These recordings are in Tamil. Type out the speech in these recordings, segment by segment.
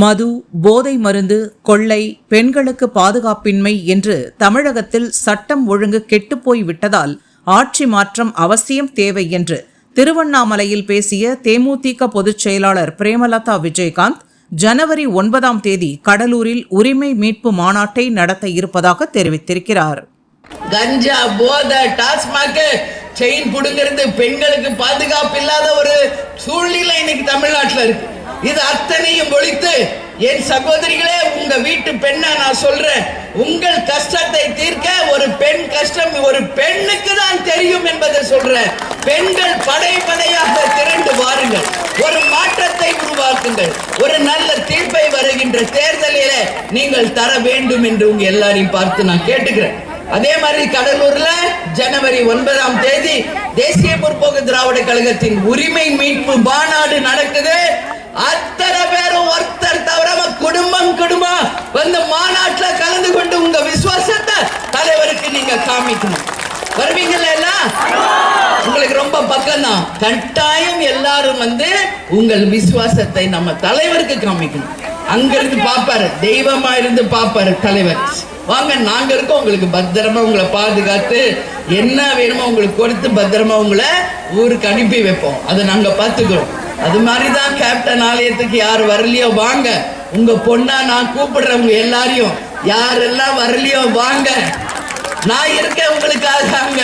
மது போதை மருந்து கொள்ளை பெண்களுக்கு பாதுகாப்பின்மை என்று தமிழகத்தில் சட்டம் ஒழுங்கு கெட்டுப்போய் விட்டதால் ஆட்சி மாற்றம் அவசியம் தேவை என்று திருவண்ணாமலையில் பேசிய தேமுதிக பொதுச் செயலாளர் பிரேமலதா விஜயகாந்த் ஜனவரி ஒன்பதாம் தேதி கடலூரில் உரிமை மீட்பு மாநாட்டை நடத்த இருப்பதாக தெரிவித்திருக்கிறார். கஞ்சா போதை டாஸ்மாக் செயின் புடுங்கிறது பெண்களுக்கு பாதுகாப்பு இல்லாத ஒரு சூழ்நிலை இன்னைக்கு தமிழ்நாட்டில் இருக்கு. இது அத்தனையும் ஒழித்து என் சகோதரிகளே உங்க வீட்டு பெண்ணா நான் சொல்றேன். உங்கள் கஷ்டத்தை தீர்க்க ஒரு பெண் கஷ்டம் ஒரு பெண்ணுக்கு தான் தெரியும் என்பதை சொல்றேன். பெண்கள் படை படையாக திரண்டு வாருங்கள். ஒரு மாற்றத்தை உருவாக்குங்கள். ஒரு நல்ல தீர்ப்பை வருகின்ற தேர்தலில நீங்கள் தர வேண்டும் என்று உங்க எல்லாரையும் பார்த்து நான் கேட்டுக்கிறேன். அதே மாதிரி கடலூர்ல ஜனவரி ஒன்பதாம் தேதி தேசிய முற்போக்கு திராவிட கழகத்தின் உரிமை மீட்பு மாநாடு நடக்குது. அத்தனை பேரும் ஒருத்தர் தவிர குடும்பம் குடும்பம் வந்து மாநாட்டுல கலந்து கொண்டு உங்க விசுவாசத்தை தலைவருக்கு நீங்க காமிக்கணும். வருவீங்கல்ல எல்லாம்? உங்களுக்கு ரொம்ப பக்கம் தான் கட்டாயம் எல்லாரும் வந்து உங்கள் விசுவாசத்தை நம்ம தலைவருக்கு காமிக்கணும். அங்க இருந்து பாப்பாரு தெய்வமா இருந்து பாப்பாரு தலைவர். வாங்க நாங்க இருக்கோம். உங்களுக்கு பத்திரமா உங்களை பாதுகாத்து என்ன வேணுமோ உங்களுக்கு கொடுத்து பத்திரமா உங்களை ஊருக்கு அனுப்பி வைப்போம். அதை நாங்க பார்த்துக்கிறோம். அது மாதிரி தான் கேப்டன் ஆலயத்துக்கு யார் வரலையோ வாங்க. உங்க பொண்ணா நான் கூப்பிடுறவங்க எல்லாரையும் யாரெல்லாம் வரலையோ வாங்க. நான் இருக்கேன் உங்களுக்காக அங்க.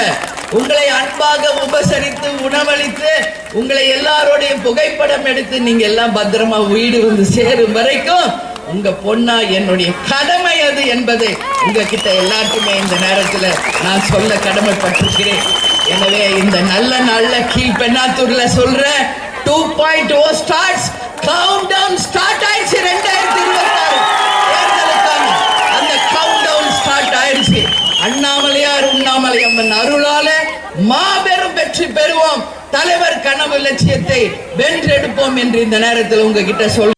உங்களை அன்பாக உபசரித்து உணவளித்து உங்களை எல்லாரோடைய புகைப்படம் எடுத்து நீங்க எல்லாம் பத்திரமா வீடு வந்து சேரும் வரைக்கும் உங்க பொண்ணா என்னுடைய கடமை அது என்பதை உங்ககிட்ட எல்லாருக்குமே இந்த நேரத்துல நான் சொல்ல கடமைப்பட்டிருக்கிறேன். எனவே இந்த நல்ல நாள்ல கீழ்பெண்ணாத்தூர்ல சொல்றேன். Two point o starts count down start ஆயிடுச்சு ரெண்டாயிரத்தி இருபத்தாறு. தேர்தலுக்கான அந்த கவுண்ட் டவுன் ஸ்டார்ட் ஆயிடுச்சு. அண்ணாமலையார் உண்ணாமலை அம்மன் அருளால மாபெரும் வெற்றி பெறுவோம். தலைவர் கனவு லட்சியத்தை வென்றெடுப்போம் என்று இந்த நேரத்தில் உங்ககிட்ட சொல்